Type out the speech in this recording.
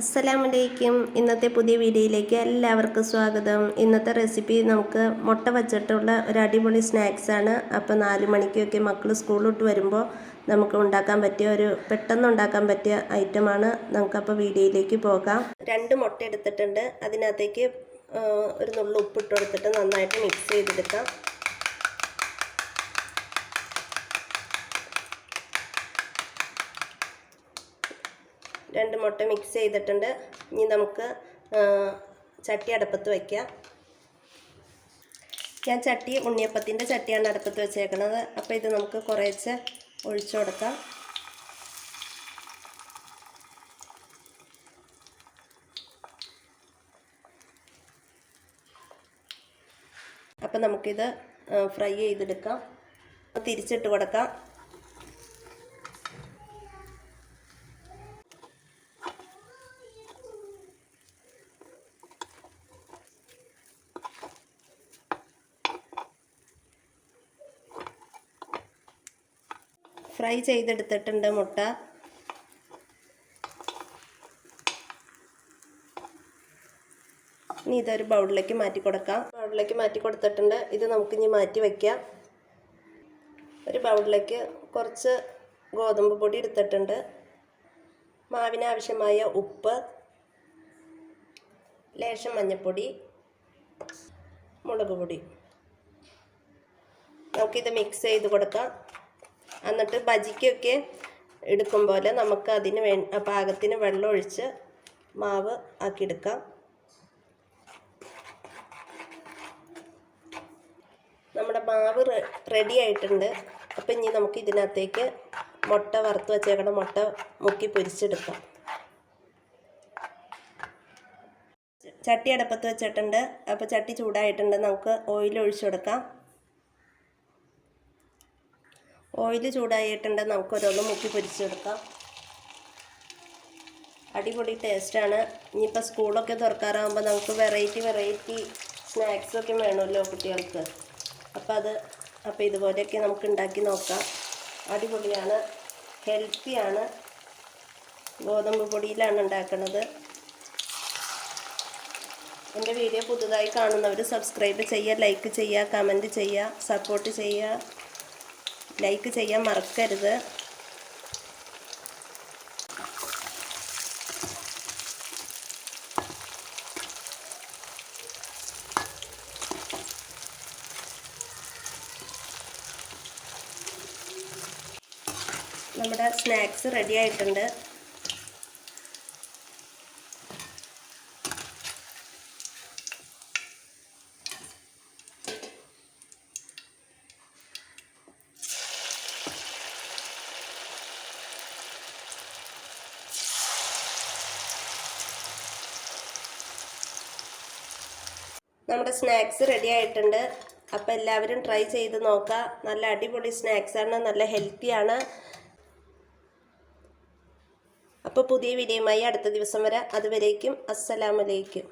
അസ്സലാമലൈക്കും. ഇന്നത്തെ പുതിയ വീഡിയോയിലേക്ക് എല്ലാവർക്കും സ്വാഗതം. ഇന്നത്തെ റെസിപ്പി നമുക്ക് മുട്ട വച്ചിട്ടുള്ള ഒരു അടിപൊളി സ്നാക്സാണ് അപ്പോൾ നാല് മണിക്കൊക്കെ മക്കൾ സ്കൂളിലോട്ട് വരുമ്പോൾ നമുക്ക് ഉണ്ടാക്കാൻ പറ്റിയ ഒരു പെട്ടെന്ന് ഉണ്ടാക്കാൻ പറ്റിയ ഐറ്റമാണ് നമുക്കപ്പോൾ വീഡിയോയിലേക്ക് പോകാം. രണ്ട് മുട്ട എടുത്തിട്ടുണ്ട്. അതിനകത്തേക്ക് ഒരു നുള്ളു ഉപ്പിട്ട് കൊടുത്തിട്ട് നന്നായിട്ട് മിക്സ് ചെയ്തെടുക്കാം. രണ്ട് മുട്ട മിക്സ് ചെയ്തിട്ടുണ്ട്. ഇനി നമുക്ക് ചട്ടി അടുപ്പത്ത് വയ്ക്കാം ഞാൻ ചട്ടി ഉണ്ണിയപ്പത്തിന്റെ ചട്ടിയാണ് അടുപ്പത്ത് വെച്ചേക്കുന്നത്. അപ്പോൾ ഇത് നമുക്ക് കുറേച്ച് ഒഴിച്ചു കൊടുക്കാം. അപ്പം നമുക്കിത് ഫ്രൈ ചെയ്തെടുക്കാം. തിരിച്ചിട്ട് കൊടുക്കാം. ഫ്രൈ ചെയ്തെടുത്തിട്ടുണ്ട് മുട്ട. ഇനി ഇതൊരു ബൗളിലേക്ക് മാറ്റി കൊടുക്കാം. ബൗളിലേക്ക് മാറ്റി കൊടുത്തിട്ടുണ്ട്. ഇത് നമുക്ക് ഇനി മാറ്റി വയ്ക്കാം ഒരു ബൗളിലേക്ക് കുറച്ച് ഗോതമ്പ് പൊടി എടുത്തിട്ടുണ്ട്. മാവിന് ആവശ്യമായ ഉപ്പ് ലേശം മഞ്ഞൾപ്പൊടി മുളക് പൊടി. നമുക്കിത് മിക്സ് ചെയ്ത് കൊടുക്കാം. എന്നിട്ട് ബജിക്കൊക്കെ എടുക്കും പോലെ നമുക്ക് അതിന് വേ പാകത്തിന് വെള്ളം ഒഴിച്ച് മാവ് ആക്കിയെടുക്കാം. നമ്മുടെ മാവ് റെഡി ആയിട്ടുണ്ട്. അപ്പം ഇനി നമുക്ക് ഇതിനകത്തേക്ക് മുട്ട വറുത്ത് വെച്ചേക്കണ മുട്ട മുക്കി പൊരിച്ചെടുക്കാം. ചട്ടി അടുപ്പത്ത് വെച്ചിട്ടുണ്ട്. അപ്പോൾ ചട്ടി ചൂടായിട്ടുണ്ട്. നമുക്ക് ഓയിൽ ഒഴിച്ചു കൊടുക്കാം. ഓയിൽ ചൂടായിട്ടുണ്ട്. നമുക്ക് ഓരോന്ന് മുക്കി പൊരിച്ചെടുക്കാം. അടിപൊളി ടേസ്റ്റാണ്. ഇനിയിപ്പോൾ സ്കൂളൊക്കെ തുറക്കാറാകുമ്പോൾ നമുക്ക് വെറൈറ്റി വെറൈറ്റി സ്നാക്സൊക്കെ വേണമല്ലോ കുട്ടികൾക്ക്. അപ്പോൾ അത് അപ്പോൾ ഇതുപോലെയൊക്കെ നമുക്ക് ഉണ്ടാക്കി നോക്കാം. അടിപൊളിയാണ്. ഹെൽത്തിയാണ്. ഗോതമ്പ് പൊടിയിലാണ് ഉണ്ടാക്കുന്നത് എന്റെ വീഡിയോ പുതുതായി കാണുന്നവർ സബ്സ്ക്രൈബ് ചെയ്യുക ലൈക്ക് ചെയ്യുക കമന്റ് ചെയ്യുക സപ്പോർട്ട് ചെയ്യുക. ലൈക്ക് ചെയ്യാൻ മറക്കരുത്. നമ്മുടെ സ്നാക്സ് റെഡി ആയിട്ടുണ്ട്. നമ്മുടെ സ്നാക്സ് റെഡി ആയിട്ടുണ്ട്. അപ്പോൾ എല്ലാവരും ട്രൈ ചെയ്ത് നോക്കുക നല്ല അടിപൊളി സ്നാക്സാണ് നല്ല ഹെൽത്തിയാണ് അപ്പോൾ പുതിയ വീഡിയോയുമായി അടുത്ത ദിവസം വരെ. അതുവരേക്കും അസ്സലാമലൈക്കും